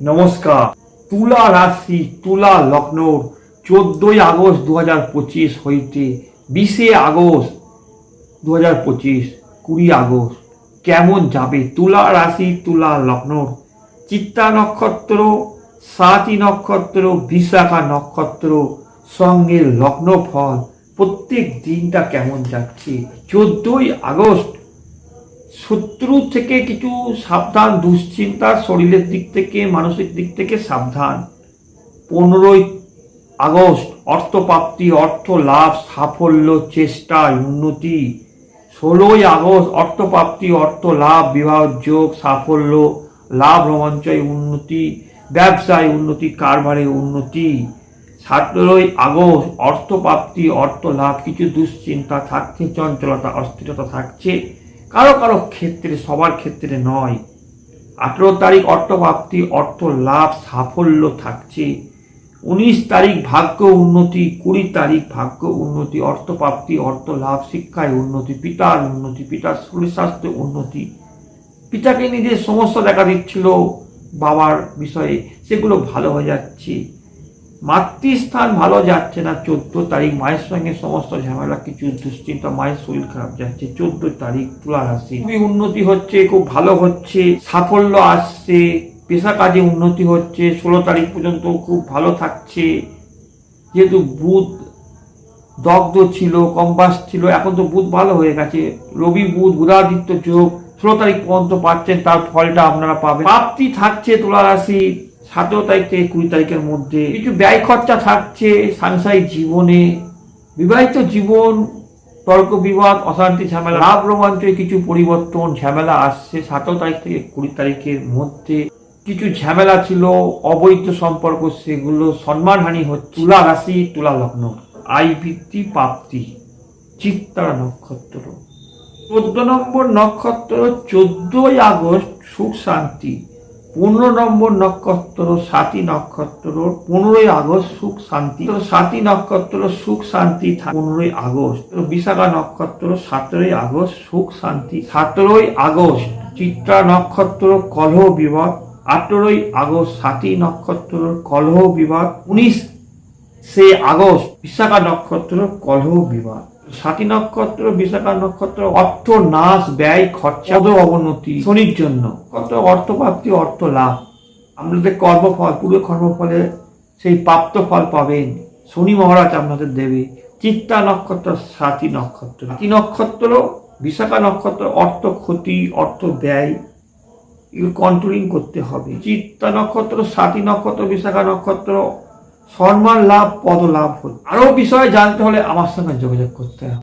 নমস্কার। তুলা রাশি, তুলা লগ্নর চোদ্দই আগস্ট দু হাজার পঁচিশ হইতে বিশে আগস্ট দু হাজার পঁচিশ, কুড়ি আগস্ট। কেমন যাবে তুলা রাশি, তুলা লগ্নর? চিত্তা নক্ষত্র, সাতি নক্ষত্র, বিশাখা নক্ষত্র সঙ্গে লগ্ন ফল প্রত্যেক দিনটা কেমন যাচ্ছে? চোদ্দই আগস্ট শত্রু থেকে কিছু সাবধান দুশ্চিন্তা শরীরের দিক থেকে, মানসিক দিক থেকে সাবধান। পনেরোই আগস্ট, অর্থপ্রাপ্তি, অর্থ লাভ, সাফল্য, চেষ্টা, উন্নতি। ষোলোই আগস্ট, অর্থপ্রাপ্তি, অর্থ লাভ, বিবাহ যোগ, সাফল্য, লাভ, রোমাঞ্চয়, উন্নতি, ব্যবসায় উন্নতি, কারবারে উন্নতি। সতেরোই আগস্ট, অর্থপ্রাপ্তি, অর্থ লাভ, কিছু দুশ্চিন্তা থাকছে, চঞ্চলতা, অস্থিরতা থাকছে। কারও কারও ক্ষেত্রে, সবার ক্ষেত্রে নয়। আঠেরো তারিখ অর্থপ্রাপ্তি, অর্থ লাভ, সাফল্য থাকছে। উনিশ তারিখ ভাগ্য উন্নতি, কুড়ি তারিখ ভাগ্য উন্নতি, অর্থপ্রাপ্তি, অর্থ লাভ, শিক্ষায় উন্নতি, পিতার উন্নতি, পিতার শরীর স্বাস্থ্যে উন্নতি। পিতাকে নিজের সমস্যা দেখা দিচ্ছিল বাবার বিষয়ে, সেগুলো ভালো হয়ে যাচ্ছে। মাতৃস্থান ভালো যাচ্ছে না চোদ্দ তারিখ, মায়ের সঙ্গে সমস্ত ঝামেলা, কিছু দুশ্চিন্তা, মায়ের শরীর খারাপ যাচ্ছে, চোদ্দ তারিখ তুলা রাশি। খুবই উন্নতি হচ্ছে, খুব ভালো হচ্ছে, সাফল্য আসছে, পেশা কাজে উন্নতি হচ্ছে, ষোলো তারিখ পর্যন্ত খুব ভালো থাকছে। যেহেতু বুধ দগ্ধ ছিল কম্বাস ছিল, এখন তো বুধ ভালো হয়ে গেছে। রবি, বুধ, বুধাদিত্য যোগ, ষোলো তারিখ পর্যন্ত পাচ্ছেন, তার ফলটা আপনারা পাবেন। প্রাপ্তি থাকছে তুলা রাশি সতেরো তারিখ থেকে কুড়ি তারিখের মধ্যে কিছু ব্যয় খরচা থাকছে সাংসারিক জীবনে। বিবাহিত জীবন, তর্ক বিবাদ, অশান্তি, ঝামেলা, লাভ রোমাঞ্চে কিছু পরিবর্তন, ঝামেলা আসছে। সতেরো তারিখ থেকে কুড়ি তারিখের মধ্যে কিছু ঝামেলা ছিল, অবৈধ সম্পর্ক, সেগুলো সম্মানহানি হচ্ছে। তুলা রাশি, তুলা লগ্ন, আয় বৃদ্ধি, প্রাপ্তি, চিত্তারা নক্ষত্র। চোদ্দ নম্বর নক্ষত্র, চোদ্দই আগস্ট, সুখ, শান্তি। পনেরো নম্বর নক্ষত্র, সাতই নক্ষত্র, পনেরোই আগস্ট সুখ শান্তি। সাতই নক্ষত্র, সুখ শান্তি পনেরোই আগস্ট। বিশাখা নক্ষত্র, সতেরোই আগস্ট সুখ শান্তি। সতেরোই আগস্ট চিত্রা নক্ষত্র, কলহ বিবাদ। আঠেরোই আগস্ট সাতই নক্ষত্র, কলহ বিবাদ। উনিশ সে আগস্ট বিশাখা নক্ষত্র, কলহ বিবাদ। সাতী নক্ষত্র, বিশাখা নক্ষত্র, অর্থ নাশ, ব্যয়, খরচা অবনতি, শনির জন্য। কত অর্থপ্রাপ্তি অর্থ লাভ। আপনাদের কর্মফল, পুরো কর্মফলে সেই প্রাপ্ত ফল পাবেন। শনি মহারাজ আপনাদের দেবে। চিত্তা নক্ষত্র, সাতী নক্ষত্র। সাতী নক্ষত্র, বিশাখা নক্ষত্র, অর্থ ক্ষতি, অর্থ ব্যয়, এগুলো কন্ট্রোলিং করতে হবে। চিত্তা নক্ষত্র, সাতী নক্ষত্র, বিশাখা নক্ষত্র সম্মান লাভ পদ লাভ হল। আরও বিষয়ে জানতে হলে আমার সঙ্গে যোগাযোগ করতে হবে।